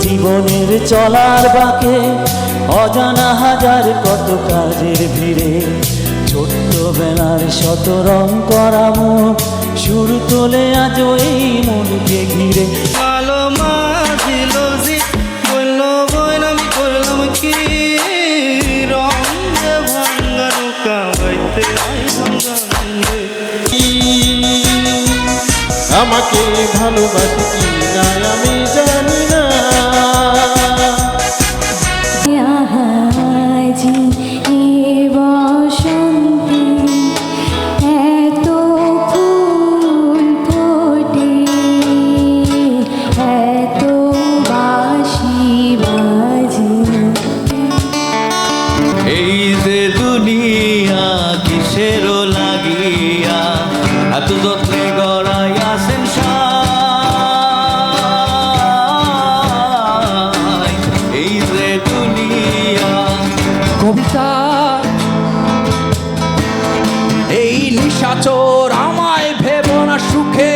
জীবনের চলার বাকে অজানা হাজার কত কাজের ভিড়ে। ছোট্টবেলার শত রং করা মুখ সুর তোলে আজ এই মনকে ঘিরে। জি বলল বইন আমি করলাম কি? রং ভাঙ্গা নৌকা বাইতে। আমাকে ভালোবাসি কি না আমি? লাগিয়া এত যত্নে গড়াই আসেন সাই। এই যে দুনিয়া। কবিতা। এই নিশাচর আমায় ভেব না সুখে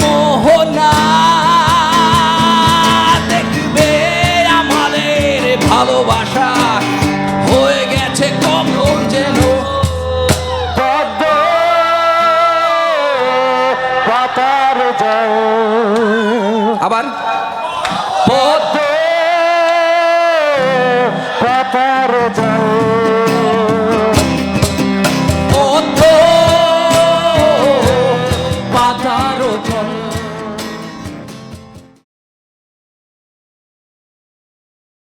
মোহনা দেখবে আমাদের ভালোবাসা। আবার পাতার জল। পাতার জল।